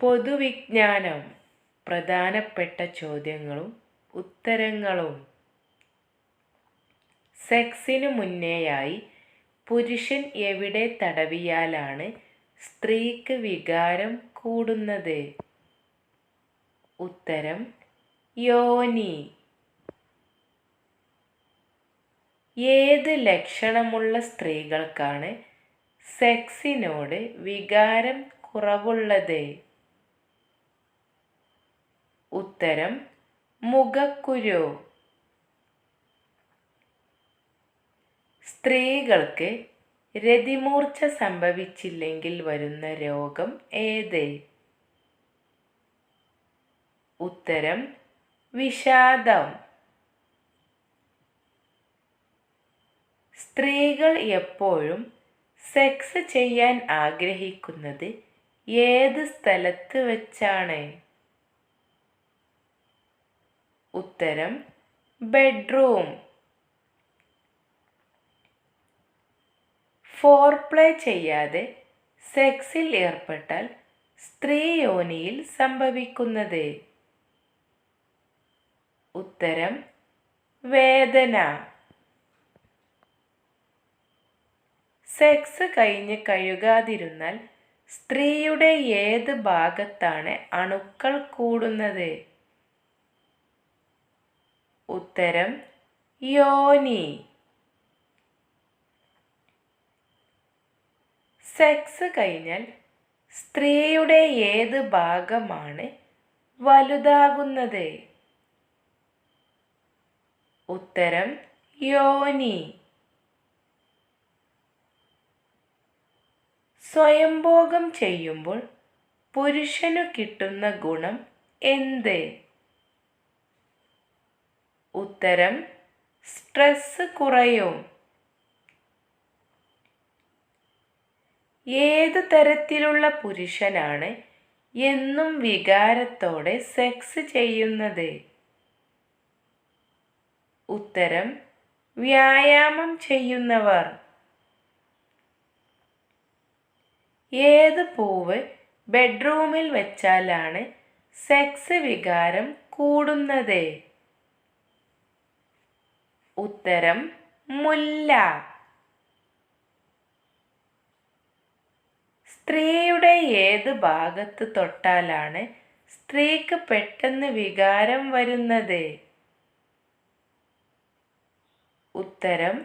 പൊതുവിജ്ഞാനം. പ്രധാനപ്പെട്ട ചോദ്യങ്ങളും ഉത്തരങ്ങളും. സെക്സിനു മുന്നേയായി പുരുഷൻ എവിടെ തടവിയാലാണ് സ്ത്രീക്ക് വികാരം കൂടുന്നത്? ഉത്തരം യോനി. ഏത് ലക്ഷണമുള്ള സ്ത്രീകൾക്കാണ് സെക്സിനോട് വികാരം കുറവുള്ളത്? ഉത്തരം മുഖക്കുരു. സ്ത്രീകൾക്ക് രതിമൂർച്ച സംഭവിച്ചില്ലെങ്കിൽ വരുന്ന രോഗം ഏത്? ഉത്തരം വിഷാദം. സ്ത്രീകൾ എപ്പോഴും സെക്സ് ചെയ്യാൻ ആഗ്രഹിക്കുന്നത് ഏത് സ്ഥലത്ത് വെച്ചാണ്? ഉത്തരം ബെഡ്റൂം. ഫോർ പ്ലേ ചെയ്യാതെ സെക്സിൽ ഏർപ്പെട്ടാൽ സ്ത്രീ യോനിയിൽ സംഭവിക്കുന്നത്. ഉത്തരം വേദന. സെക്സ് കഴിഞ്ഞ് കഴുകാതിരുന്നാൽ സ്ത്രീയുടെ ഏത് ഭാഗത്താണ് അണുക്കൾ കൂടുന്നത്? ഉത്തരം യോനി. സെക്സ് കഴിഞ്ഞാൽ സ്ത്രീയുടെ ഏത് ഭാഗമാണ് വലുതാകുന്നത്? ഉത്തരം യോനി. സ്വയംഭോഗം ചെയ്യുമ്പോൾ പുരുഷനു കിട്ടുന്ന ഗുണം എന്ത്? ഉത്തരം സ്ട്രെസ് കുറയും. ഏത് തരത്തിലുള്ള പുരുഷനാണ് എന്നും വികാരത്തോടെ സെക്സ് ചെയ്യുന്നത്? ഉത്തരം വ്യായാമം ചെയ്യുന്നവർ. ഏത് പൂവ് ബെഡ്റൂമിൽ വെച്ചാലാണ് സെക്സ് വികാരം കൂടുന്നത്? ഉത്തരം മുല്ല. സ്ത്രീയുടെ ഏത് ഭാഗത്ത് തൊട്ടാലാണ് സ്ത്രീക്ക് പെട്ടെന്ന് വികാരം വരുന്നത്? ഉത്തരം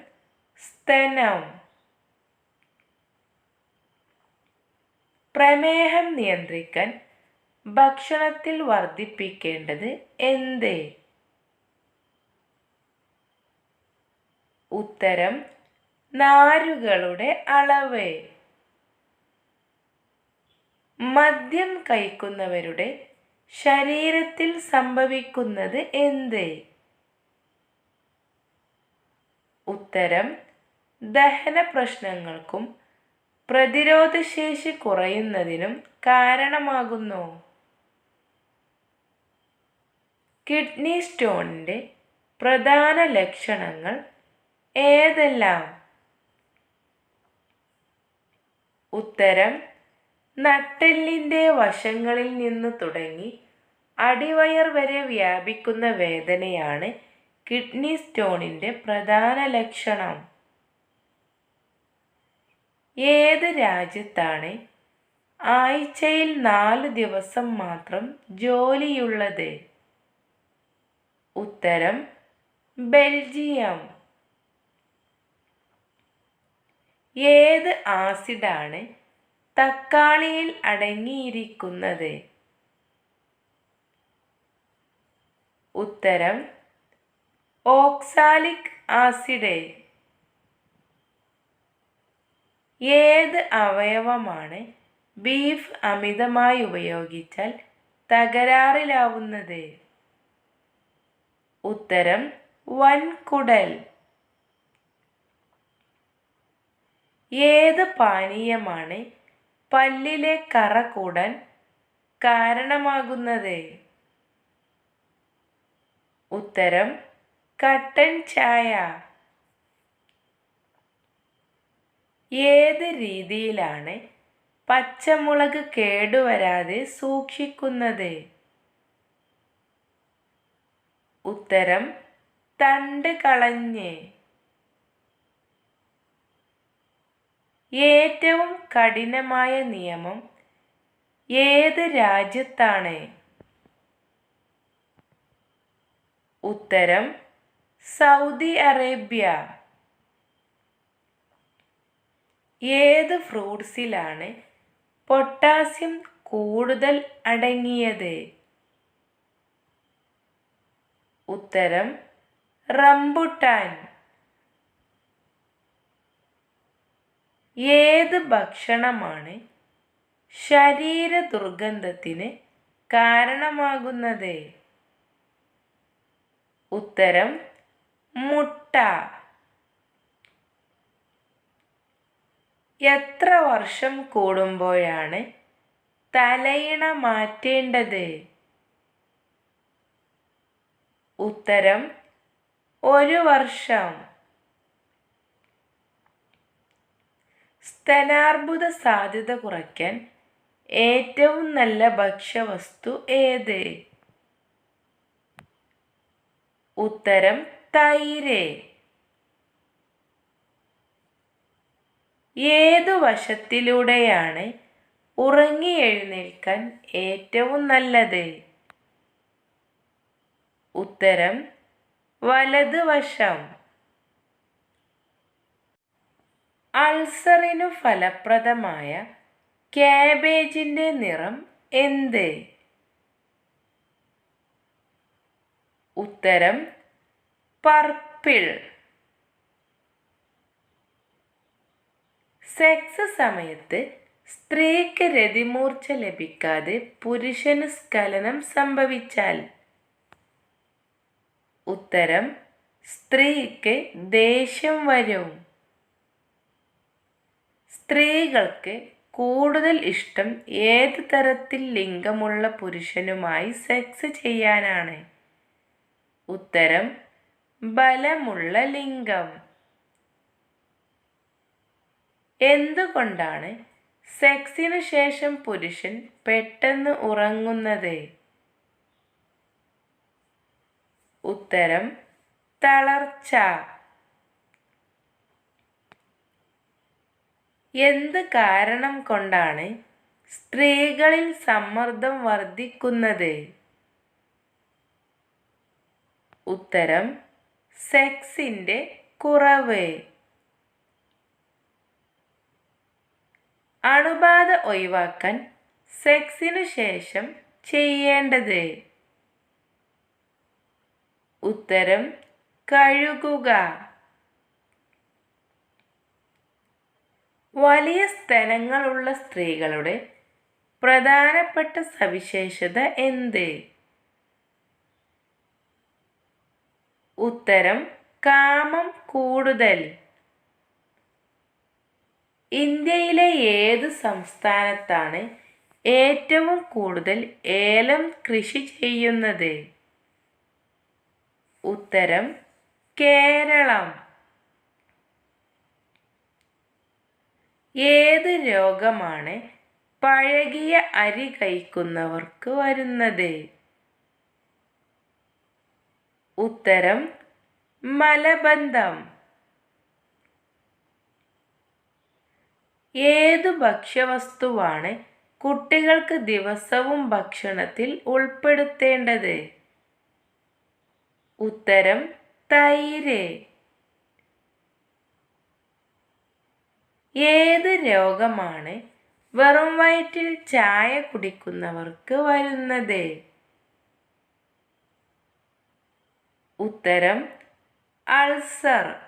സ്തനം. പ്രമേഹം നിയന്ത്രിക്കാൻ ഭക്ഷണത്തിൽ വർദ്ധിപ്പിക്കേണ്ടത് എന്ത്? ഉത്തരം നാരുകളുടെ അളവ്. മദ്യം കഴിക്കുന്നവരുടെ ശരീരത്തിൽ സംഭവിക്കുന്നത് എന്ത്? ഉത്തരം ദഹന പ്രശ്നങ്ങൾക്കും പ്രതിരോധശേഷി കുറയുന്നതിനും കാരണമാകുന്നു. കിഡ്നി സ്റ്റോണിന്റെ പ്രധാന ലക്ഷണങ്ങൾ ഏതെല്ലാം? ഉത്തരം നട്ടെല്ലിന്റെ വശങ്ങളിൽ നിന്ന് തുടങ്ങി അടിവയർ വരെ വ്യാപിക്കുന്ന വേദനയാണ് കിഡ്നി സ്റ്റോണിന്റെ പ്രധാന ലക്ഷണം. ഏത് രാജ്യത്താണ് ആഴ്ചയിൽ നാല് ദിവസം മാത്രം ജോലിയുള്ളത്? ഉത്തരം ബെൽജിയം. ഏത് ആസിഡാണ് തക്കാളിയിൽ അടങ്ങിയിരിക്കുന്നത്? ഉത്തരം ഓക്സാലിക് ആസിഡ്. ഏത് അവയവമാണ് ബീഫ് അമിതമായി ഉപയോഗിച്ചാൽ തകരാറിലാവുന്നത്? ഉത്തരം വൻകുടൽ. ഏത് പാനീയമാണ് പല്ലിലെ കറ കൂടാൻ കാരണമാകുന്നത്? ഉത്തരം കട്ടൻ ചായ. ഏത് രീതിയിലാണ് പച്ചമുളക് കേടുവരാതെ സൂക്ഷിക്കുന്നത്? ഉത്തരം തണ്ട് കളഞ്ഞ്. ഏറ്റവും കഠിനമായ നിയമം ഏത് രാജ്യത്താണ്? ഉത്തരം സൗദി അറേബ്യ. ഏത് ഫ്രൂട്ട്സിലാണ് പൊട്ടാസ്യം കൂടുതൽ അടങ്ങിയത്? ഉത്തരം റംബുട്ടാൻ. ഏത് ഭക്ഷണമാണ് ശരീര ദുർഗന്ധത്തിന് കാരണമാകുന്നത്? ഉത്തരം മുട്ട. എത്ര വർഷം കൂടുമ്പോഴാണ് തലയിണ മാറ്റേണ്ടത്? ഉത്തരം ഒരു വർഷം. സ്തനാർബുദ സാധ്യത കുറയ്ക്കാൻ ഏറ്റവും നല്ല ഭക്ഷ്യവസ്തു ഏത്? ഉത്തരം തൈര്. ഏതു വശത്തിലൂടെയാണ് ഉറങ്ങി എഴുന്നേൽക്കാൻ ഏറ്റവും നല്ലത്? ഉത്തരം വലതുവശം. അൾസറിനു ഫലപ്രദമായ ക്യാബേജിന്റെ നിറം എന്ത്? ഉത്തരം പർപ്പിൾ. സെക്സ് സമയത്ത് സ്ത്രീക്ക് രതിമൂർച്ച ലഭിക്കാതെ പുരുഷന് സ്ഖലനം സംഭവിച്ചാൽ? ഉത്തരം സ്ത്രീക്ക് ദേഷ്യം വരും. സ്ത്രീകൾക്ക് കൂടുതൽ ഇഷ്ടം ഏത് തരത്തിൽ ലിംഗമുള്ള പുരുഷനുമായി സെക്സ് ചെയ്യാനാണ്? ഉത്തരം ബലമുള്ള ലിംഗം. എന്തുകൊണ്ടാണ് സെക്സിനു ശേഷം പുരുഷൻ പെട്ടെന്ന് ഉറങ്ങുന്നത്? ഉത്തരം തളർച്ച. എന്ത് കാരണം കൊണ്ടാണ് സ്ത്രീകളിൽ സമ്മർദ്ദം വർദ്ധിക്കുന്നത്? ഉത്തരം സെക്സിന്റെ കുറവ്. അണുബാധ ഒഴിവാക്കാൻ സെക്സിനു ശേഷം ചെയ്യേണ്ടത്. ഉത്തരം കഴുകുക. വലിയ സ്തനങ്ങളുള്ള സ്ത്രീകളുടെ പ്രധാനപ്പെട്ട സവിശേഷത എന്ത്? ഉത്തരം കാമം കൂടുതൽ. ഇന്ത്യയിലെ ഏത് സംസ്ഥാനത്താണ് ഏറ്റവും കൂടുതൽ ഏലം കൃഷി ചെയ്യുന്നത്? ഉത്തരം കേരളം. ഏത് രോഗമാണ് പഴകിയ അരി കഴിക്കുന്നവർക്ക് വരുന്നത്? ഉത്തരം മലബന്ധം. ഏതു ഭക്ഷ്യവസ്തുവാണ് കുട്ടികൾക്ക് ദിവസവും ഭക്ഷണത്തിൽ ഉൾപ്പെടുത്തേണ്ടത്? ഉത്തരം തൈര്. ഏത് രോഗമാണ് വെറും വയറ്റിൽ ചായ കുടിക്കുന്നവർക്ക് വരുന്നത്? ഉത്തരം അൾസർ.